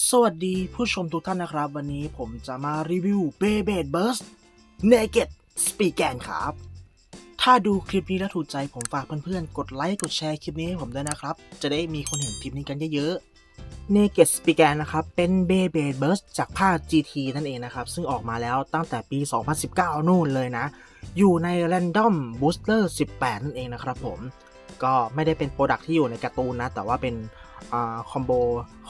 สวัสดีผู้ชมทุกท่านนะครับ วันนี้ผมจะมารีวิว b e y b l a d e Burst Naked Speakan ครับ ถ้าดูคลิปนี้แล้วถูกใจผมฝากเพื่อนๆ กดไลค์กดแชร์คลิปนี้ให้ผมด้วยนะครับ จะได้มีคนเห็นคลิปนี้กันเยอะๆ Naked Speakan นะครับ เป็น b e y b l a d e Burst จากภาค GT นั่นเองนะครับ ซึ่งออกมาแล้วตั้งแต่ปี 2019 นู่นเลยนะ อยู่ใน Random Booster 18 นั่นเองนะครับผม ก็ไม่ได้เป็นโปรดักที่อยู่ในการ์ตูนนะ แต่ว่าเป็น คอมโบ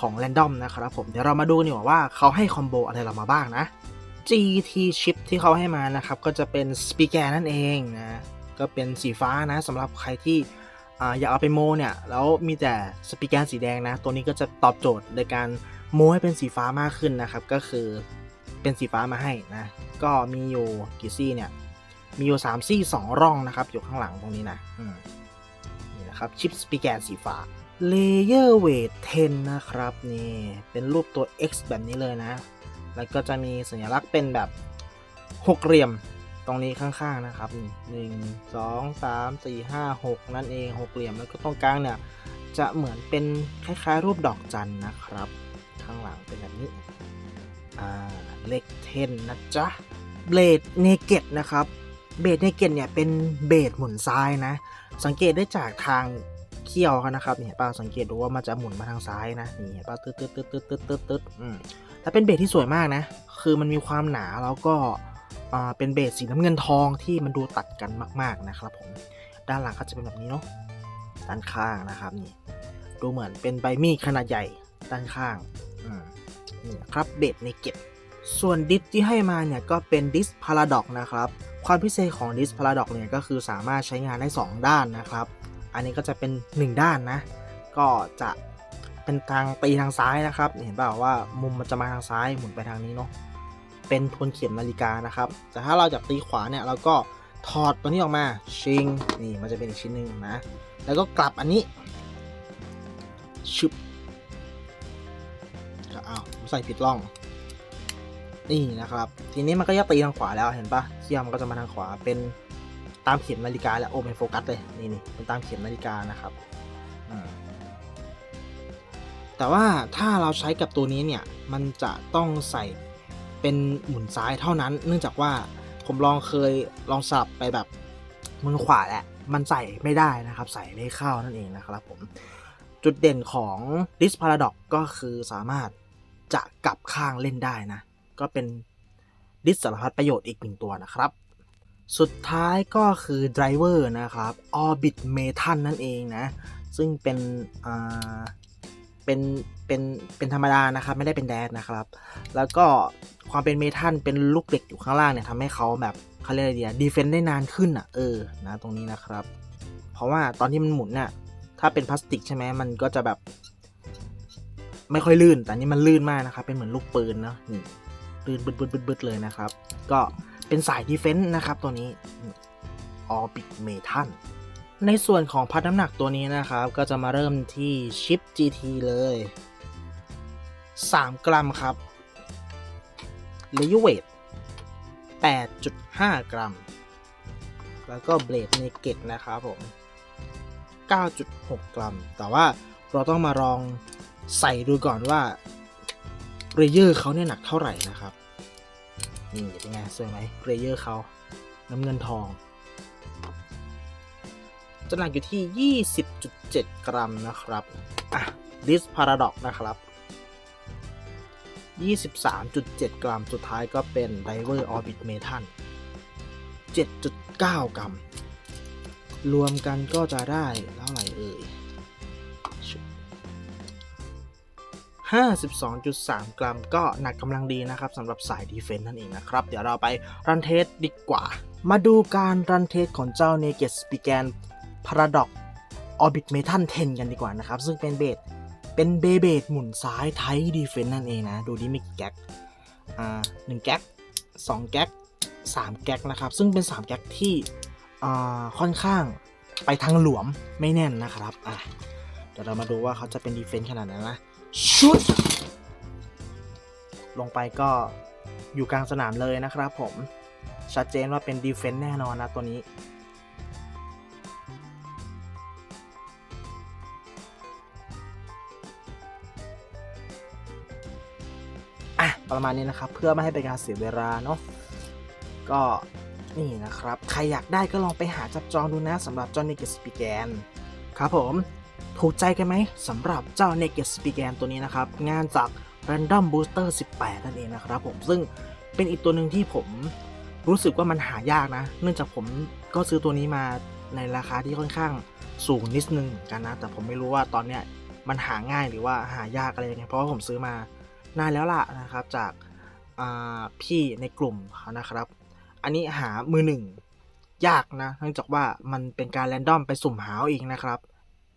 ของแรนดอมนะครับผมเดี๋ยวเรามาดูดีกว่าว่าเขาให้คอมโบอะไรเรามาบ้างนะ GT chip ที่เขาให้มานะครับ ก็จะเป็นสปีแกนนั่นเองนะ ก็เป็นสีฟ้านะสำหรับใครที่ออยากเอาไปโมเนี่ย แล้วมีแต่สปีแกนสีแดงนะ ตัวนี้ก็จะตอบโจทย์ในการโมให้เป็นสีฟ้ามากขึ้นนะครับ ก็คือเป็นสีฟ้ามาให้นะ ก็มีอยู่กี่ซี่เนี่ย มีอยู่3ซี่2ร่องนะครับ อยู่ข้างหลังตรงนี้นะนี่นะครับชิปสปีแกนสีฟ้า Layer Weight 10 นะครับ นี่ เป็นรูปตัว X แบบนี้เลยนะ แล้วก็จะมีสัญลักษณ์เป็นแบบหกเหลี่ยมตรงนี้ข้างๆนะครับหนึ่งสองสามสี่ห้าหกนั่นเองหกเหลี่ยมแล้วก็ตรงกลางเนี่ย จะเหมือนเป็นคล้ายๆ รูปดอกจันนะครับ ข้างหลังเป็นแบบนี้อ่าเลข10นะจ๊ะเบลดเนเกตนะครับเบดเนเกตเนี่ยเป็นเบดหมุนซ้ายนะ สังเกตได้จากทาง เขี้ยวเขานะครับเนี่ยป้าสังเกตดูว่ามันจะหมุนมาทางซ้ายนะนี่เห็นป้าตึ๊ดตึ๊ดตึ๊ดตึ๊ดตึ๊ดตึ๊ดตึ๊ดอืมแต่เป็นเบสที่สวยมากนะ คือมันมีความหนาแล้วก็อ่าเป็นเบสสีน้ำเงินทองที่มันดูตัดกันมากๆนะครับผมด้านหลังก็จะเป็นแบบนี้เนาะด้านข้างนะครับนี่ดูเหมือนเป็นใบมีดขนาดใหญ่ด้านข้างอืมนี่ครับเบสในเก็บส่วนดิสที่ให้มาเนี่ยก็เป็นดิสพาราดอกนะครับ ความพิเศษของดิสพาราดอกเนี่ยก็คือสามารถใช้งานได้ 2 ด้านนะครับ อันนี้ก็จะเป็น 1 ด้านนะ ก็จะเป็นทางตีทางซ้ายนะครับ เห็นเปล่าว่ามุมมันจะมาทางซ้ายหมุนไปทางนี้เนาะ เป็นทวนเข็มนาฬิกานะครับ แต่ถ้าเราจะตีขวาเนี่ยเราก็ถอดตัวนี้ออกมาชิงนี่มันจะเป็นอีกชิ้นหนึ่งนะ แล้วก็กลับอันนี้ชึบก็เอาผมใส่ผิดร่อง นี่นะครับ ทีนี้มันก็จะตีทางขวาแล้วเห็นปะเขี้ยวมันก็จะมาทางขวาเป็น ตามเข็มนาฬิกาแล้วโอเป็นโฟกัสเลยนี่นี่เป็นตามเข็มนาฬิกานะครับแต่ว่าถ้าเราใช้กับตัวนี้เนี่ยมันจะต้องใส่เป็นหมุนซ้ายเท่านั้น เนื่องจากว่าผมลองเคยลองสับไปแบบหมุนขวาแหละมันใส่ไม่ได้นะครับ ใส่ไม่เข้านั่นเองนะครับผมจุดเด่นของ Dis Paradox ก็คือสามารถจะกลับข้างเล่นได้นะ ก็เป็นดิสสารพัดประโยชน์อีกหนึ่งตัวนะครับ สุดท้ายก็คือ Driver นะครับ Orbit Metal นั่นเองนะ ซึ่งเป็นเป็นเป็นเป็นธรรมดานะครับ ไม่ได้เป็นแดดนะครับ แล้วก็ความเป็นเมทัลเป็นลูกเหล็กอยู่ข้างล่างเนี่ยทำให้เขาแบบเขาเรียกอะไรดีดีเฟนต์ได้นานขึ้นอะเออนะตรงนี้นะครับ เพราะว่าตอนที่มันหมุนเนี่ยถ้าเป็นพลาสติกใช่ไหมมันก็จะแบบ ไม่ค่อยลื่น แต่นี่มันลื่นมากนะครับ เป็นเหมือนลูกปืนเนาะนี่ลื่นบึบึดบึดบึดเลยนะครับ ก็ เป็นสายดีเฟนต์นะครับตัวนี้ออบิ t เมทัลในส่วนของพัดน้ำหนักตัวนี้นะครับ ก็จะมาเริ่มที่ชิป GT เลย 3 กรัมครับเลเยเวท8.5 กรัม แล้วก็เบลดเนเกตนะครับผม 9.6 กรัม แต่ว่าเราต้องมาลองใส่ดูก่อนว่าเรเยอร์เขาเนี่ยหนักเท่าไหร่นะครับ นี่เป็นไงสวยไหมเกรเยอร์เขาน้ำเงินทองจะหนักอยู่ที่ 20.7 กรัมนะครับ อะ This Paradox นะครับ 23.7 กรัม สุดท้ายก็เป็น Diver Orbit Metal 7.9 กรัม รวมกันก็จะได้เท่าไหร่เอ่ย 52.3 กรัม ก็หนักกำลังดีนะครับสำหรับสายดีเฟนต์นั่นเองนะครับ เดี๋ยวเราไปรันเทสดีกว่า มาดูการรันเทสของเจ้า Naked s p i g a n Paradox Orbit Metal 10 กันดีกว่านะครับ ซึ่งเป็นเบสเป็นเบเบดหมุนซ้ายไทดีเฟนต์นั่นเองนะ ดูดิมีกี่แก๊กอ่าหนึ่งแก๊กสองแก๊กสามแก๊กนะครับ ซึ่งเป็น3แก๊กที่อ่าค่อนข้างไปทางหลวมไม่แน่นนะครับอะเดี๋ยวเรามาดูว่าเขาจะเป็นดีเฟนต์ขนาดไหนนะ ชุด ลงไปก็อยู่กลางสนามเลยนะครับผม ชัดเจนว่าเป็นดีเฟนต์แน่นอนนะตัวนี้อะประมาณนี้นะครับ เพื่อไม่ให้เป็นการเสียเวลาเนาะก็นี่นะครับ ใครอยากได้ก็ลองไปหาจับจองดูนะสำหรับเจ้า Naked Spigan ครับผม ถูกใจกันไหมสำหรับเจ้า Naked Spigan ตัวนี้นะครับ งานจาก Random Booster 18 นั่นเองนะครับผมซึ่งเป็นอีกตัวหนึ่งที่ผมรู้สึกว่ามันหายากนะ เนื่องจากผมก็ซื้อตัวนี้มาในราคาที่ค่อนข้างสูงนิดนึงกันนะ แต่ผมไม่รู้ว่าตอนเนี้ยมันหาง่ายหรือว่าหายากอะไรยังไงเพราะว่าผมซื้อมานานแล้วล่ะนะครับจากาพี่ในกลุ่มเขานะครับ อันนี้หามือหนึ่งยากนะ เนื่องจากว่ามันเป็นการแรนดอมไปสุ่มหาเอาเองนะครับ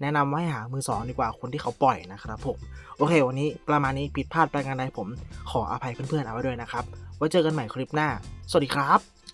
แนะนำว่าให้หามือสองดีกว่าคนที่เขาปล่อยนะครับผม โอเค วันนี้ประมาณนี้ผิดพลาดไปกันใดผมขออภัยเพื่อนๆเอาไว้ด้วยนะครับ ไว้เจอกันใหม่คลิปหน้า สวัสดีครับ